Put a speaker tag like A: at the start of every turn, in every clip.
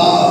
A: ಆ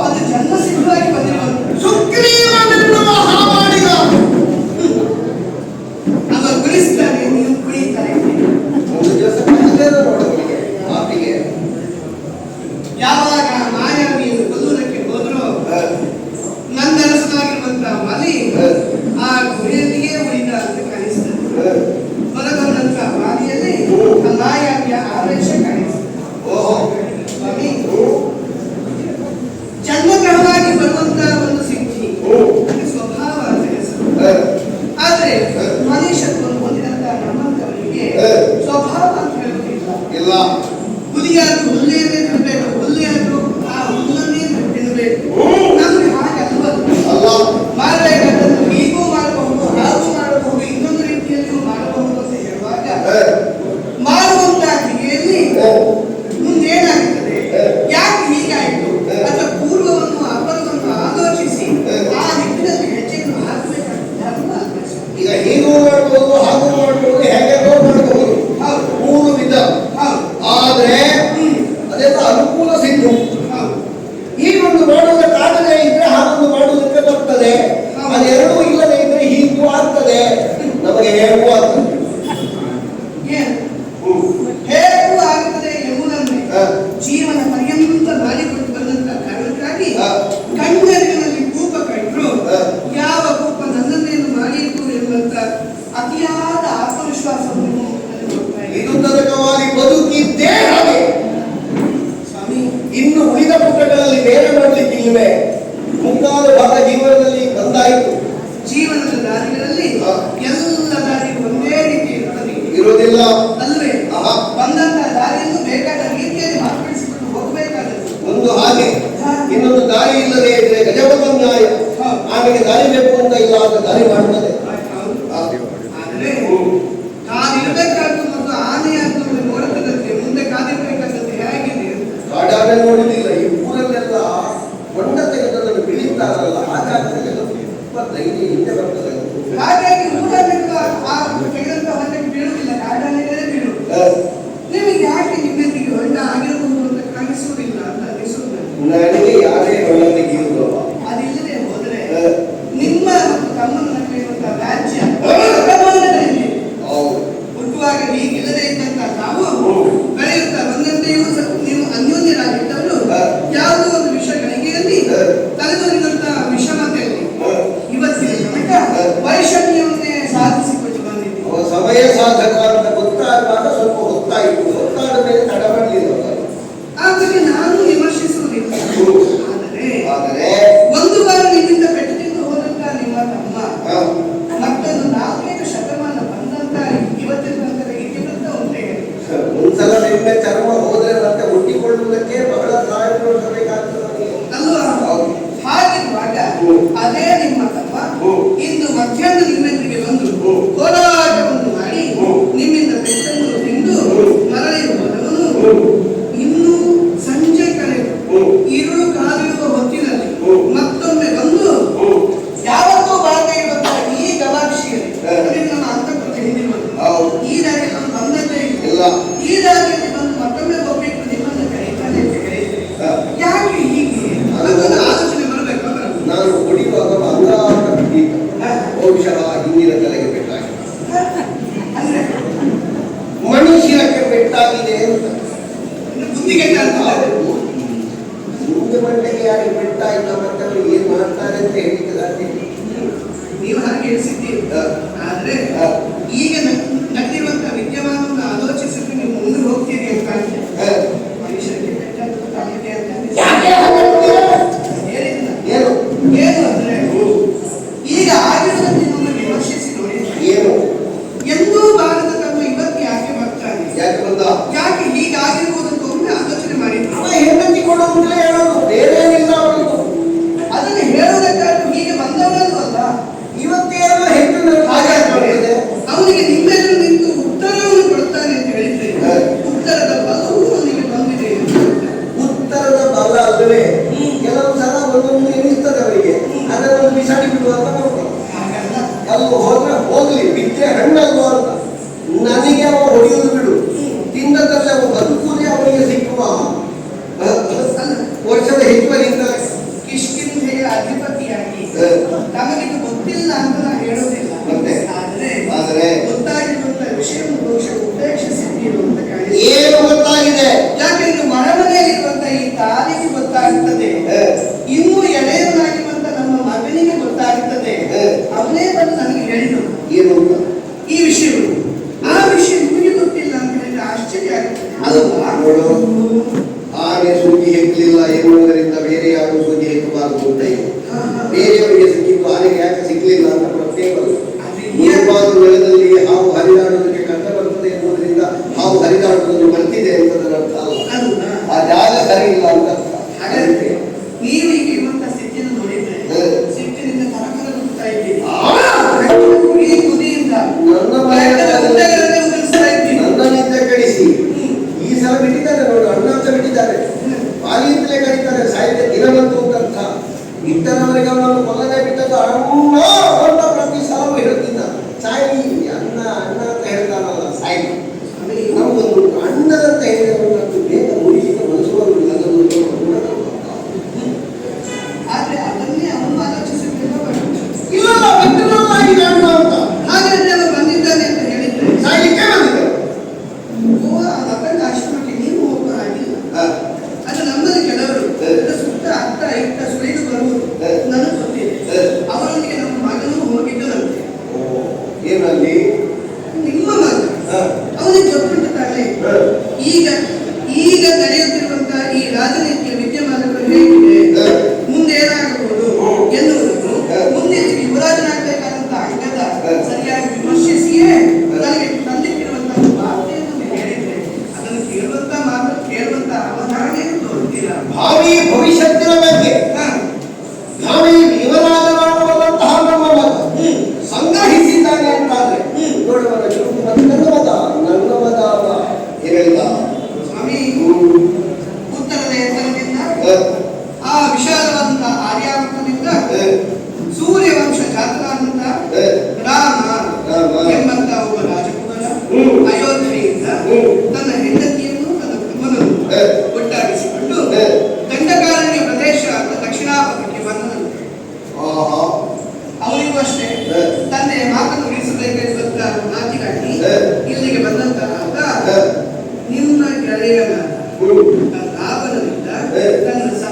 B: ಮೂಲ
A: ಸಿದ್ಧ
B: ಹೀಗೊಂದು ಮಾಡೋದಕ್ಕಾಗದೇ ಇದ್ರೆ ಹಾಗೊಂದು ಮಾಡುವುದಕ್ಕೆ ಬರ್ತದೆ. ಅದೆರಡೂ ಇಲ್ಲದೆ ಇದ್ರೆ ಹೀಗೂ ಆಗ್ತದೆ. ನಮಗೆ ಹೇಗೂ ಆಗ್ತದೆ ಜೀವನದಲ್ಲಿ ಬೇರೆ ಮಾಡಲಿಕ್ಕೆ ಇಲ್ವೇ ಭಾಗ ಜೀವನದಲ್ಲಿ ಬಂದಾಯಿತು.
A: ಜೀವನದ ದಾರಿಗಳಲ್ಲಿ ಎಲ್ಲ ದಾರಿ ಒಂದೇ ರೀತಿ
B: ಇರೋದಿಲ್ಲ
A: ಅಲ್ವೇ ಬಂದಂತ ದಾರಿಯನ್ನು ಬೇಕಾದ ರೀತಿಯಲ್ಲಿ ಮಾರ್ಪಡಿಸಿಕೊಂಡು ಹೋಗಬೇಕಾದದ್ದು.
B: ಒಂದು ಹಾಗೆ. ಇನ್ನೊಂದು ದಾರಿ ಇಲ್ಲದೆ ಇದ್ರೆ
A: ಗಜಪತನ್ಯಾಯ
B: ಆಮೇಲೆ ದಾರಿ ಬೇಕು ಅಂತ ಇಲ್ಲ ಅಂತ ದಾರಿ ಮಾಡುತ್ತದೆ
A: ಹಾಗಾಗಿ
B: ಅದೇ ಸಾಧಕ ಅಂತ ಗೊತ್ತಾಗುವಾಗ ಸ್ವಲ್ಪ ಗೊತ್ತಾಯಿತು. ಗೊತ್ತಾದ ಮೇಲೆ ತಡ ಮಾಡಲಿಲ್ಲ
A: ಆದರೆ ನಾನು ವಿಮರ್ಶಿಸುವುದಿಲ್ಲ. ಆದರೆ
B: ಆದರೆ
A: ಒಂದು ಬಾರ ನಿಮ್ಮಿಂದ ಪೆಟ್ಟು ತಿಂದು ಹೋದಂತ ನಿಮ್ಮ ತಮ್ಮ ಮತ್ತೊಂದು ನಾಲ್ಕೈದು ಶತಮಾನ ಬಂದಂತ ಇವತ್ತಿರುವಂತಹ ಇತಿವೃತ್ತ ಉಂಟೆ.
B: ಒಂದ್ಸಲ ನಿಮ್ಮ ಚರ್ಮ ಹೋದ್ರೆ ಮತ್ತೆ ಒಡ್ಡಿಕೊಳ್ಳುವುದಕ್ಕೆ ಬಹಳ ಸಹಾಯ ಮಾಡಬೇಕಾಗ್ತದೆ
A: ಅಲ್ವಾ? ಹಾಗಿರುವಾಗ ಅದೇ ನಿಮ್ಮ ಹೀಗಾಗಿ ಬಂದು ಮತ್ತೊಮ್ಮೆ ಯಾಕೆ ಹೀಗೆ? ಬರಬೇಕು
B: ನಾನು ಹೊಡಿಯುವಾಗ ಮಾತ್ರ ಗೀತ ಬಹುಶಃ ಹಿಂದಿನ ತಲೆಗೆ ಬೆಟ್ಟಾಗಿದೆ
A: ಅಂದ್ರೆ?
B: ಮನುಷ್ಯಕ್ಕೆ ಬೆಟ್ಟಾಗಿದೆ ಅಂತ.
A: ಬುದ್ಧಿಗೆ
B: ಮುಂದೆ ಮಂಡೆಗೆ ಯಾರಿಗೆ ಏನ್ ಮಾಡ್ತಾರೆ ಅಂತ ಹೇಳಿದ್ದಾರೆ
A: ನೀವು ಹಾಗೆ ಹೇಳಿಸಿದ್ದೀರಿ ಈಗ ಆ ಜಾಗ ಸರಿ ಇಲ್ಲ ಅಂತ
B: ನೀವು
C: ಈಗ
A: ಇರುವಂತ
C: ಸ್ಥಿತಿಯನ್ನು
A: ನೋಡಿದ್ರೆ ಸಿಟ್ಟಿನಿಂದ ನನ್ನ
C: ಕಡಿಸಿ ಈ
A: ಸಲ ಬಿಟ್ಟಿದ್ದಾರೆ ನೋಡು ಅಣ್ಣ ಅಂತ ಬಿಟ್ಟಿದ್ದಾರೆ. ಬಾಲಿಯಿಂದಲೇ ಕರೀತಾರೆ ಸಾಹಿತ್ಯ ದಿನವಂತು ಅಂತ.
C: América
A: Sur Satan